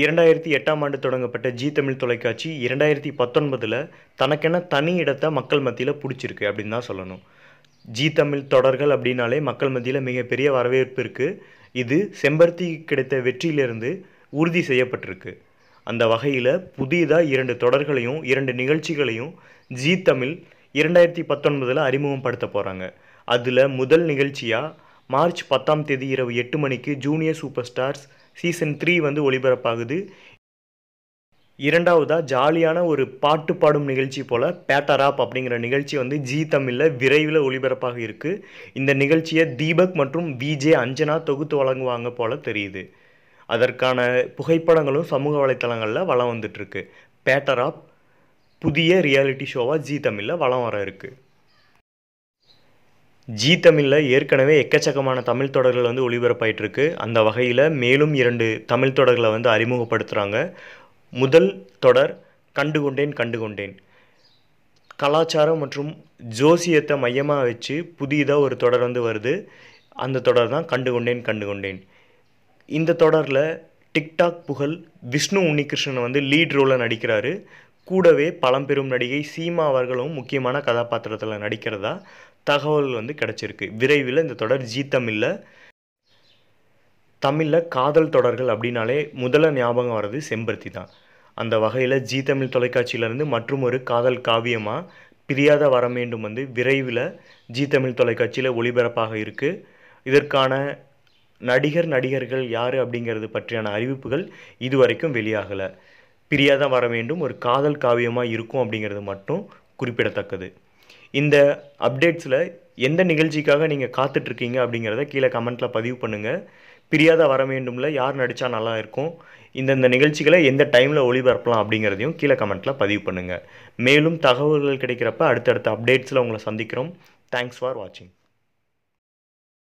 இரண்டாயிரத்தி எட்டாம் ஆண்டு தொடங்கப்பட்ட ஜீ தமிழ் தொலைக்காட்சி இரண்டாயிரத்தி பத்தொன்பதில் தனக்கென தனி இடத்தை மக்கள் மத்தியில் பிடிச்சிருக்கு அப்படின்னு தான் சொல்லணும். ஜீ தமிழ் தொடர்கள் அப்படின்னாலே மக்கள் மத்தியில் மிகப்பெரிய வரவேற்பு இருக்குது இது செம்பருத்தி கிடைத்த வெற்றியிலிருந்து உறுதி செய்யப்பட்டிருக்கு. அந்த வகையில் புதிதாக இரண்டு தொடர்களையும் இரண்டு நிகழ்ச்சிகளையும் ஜீ தமிழ் இரண்டாயிரத்தி பத்தொன்பதில் அறிமுகப்படுத்த போகிறாங்க அதில் முதல் நிகழ்ச்சியாக மார்ச் பத்தாம் தேதி இரவு எட்டு மணிக்கு junior super stars season three வந்து ஒளிபரப்பாகுது. இரண்டாவதாக ஜாலியான ஒரு பாட்டு பாடும் நிகழ்ச்சி போல் பேட்டராப் அப்படிங்கிற நிகழ்ச்சி வந்து ஜி தமிழில் விரைவில் ஒளிபரப்பாக இருக்குது இந்த நிகழ்ச்சியை தீபக் மற்றும் விஜே அஞ்சனா தொகுத்து வழங்குவாங்க போல் தெரியுது. அதற்கான புகைப்படங்களும் சமூக வலைத்தளங்களில் வளம் வந்துட்டுருக்கு பேட்டராப் புதிய ரியாலிட்டி ஷோவாக ஜி தமிழில் வளம் வர இருக்குது ஜீ தமிழில் ஏற்கனவே எக்கச்சக்கமான தமிழ் தொடர்கள் வந்து ஒளிபரப்பாயிட்டிருக்கு. அந்த வகையில் மேலும் இரண்டு தமிழ் தொடர்களை வந்து அறிமுகப்படுத்துகிறாங்க முதல் தொடர் கண்டுகொண்டேன் கண்டுகொண்டேன். கலாச்சாரம் மற்றும் ஜோசியத்தை மையமாக வச்சு புதிதாக ஒரு தொடர் வந்து வருது. அந்த தொடர் தான் கண்டுகொண்டேன் கண்டுகொண்டேன். இந்த தொடரில் டிக்டாக் புகழ் விஷ்ணு உன்னிகிருஷ்ணன் வந்து லீட் ரோலில் நடிக்கிறாரு. கூடவே பழம்பெரும் நடிகை சீமா அவர்களும் முக்கியமான கதாபாத்திரத்தில் நடிக்கிறதா? தகவல் வந்து கிடச்சிருக்கு. விரைவில் இந்த தொடர் ஜீ தமிழில் தமிழில் காதல் தொடர்கள் அப்படின்னாலே முதல்ல ஞாபகம் வர்றது செம்பருத்தி தான். அந்த வகையில் ஜீ தமிழ் தொலைக்காட்சியிலேருந்து மற்றும் ஒரு காதல் காவியமாக பிரியாத வர வேண்டும் வந்து விரைவில் ஜீ தமிழ் தொலைக்காட்சியில் ஒளிபரப்பாக இருக்குது இதற்கான நடிகர் நடிகர்கள் யார் அப்படிங்கிறது பற்றியான அறிவிப்புகள் இதுவரைக்கும் வெளியாகலை. பிரியாத வர வேண்டும் ஒரு காதல் காவியமாக இருக்கும் அப்படிங்கிறது மட்டும் குறிப்பிடத்தக்கது. இந்த அப்டேட்ஸில் எந்த நிகழ்ச்சிக்காக நீங்கள் காத்துட்ருக்கீங்க அப்படிங்கிறத கீழே கமெண்ட்டில் பதிவு பண்ணுங்கள் பிரியாத வர வேண்டும்ல யார் நடித்தா நல்லா இருக்கும் இந்தந்த நிகழ்ச்சிகளை எந்த டைமில் ஒளிபரப்பலாம் அப்படிங்கிறதையும் கீழே கமெண்ட்டில் பதிவு பண்ணுங்கள் மேலும் தகவல்கள் கிடைக்கிறப்ப அடுத்தடுத்த அப்டேட்ஸில் உங்களை சந்திக்கிறோம். தேங்க்ஸ் ஃபார் வாட்சிங்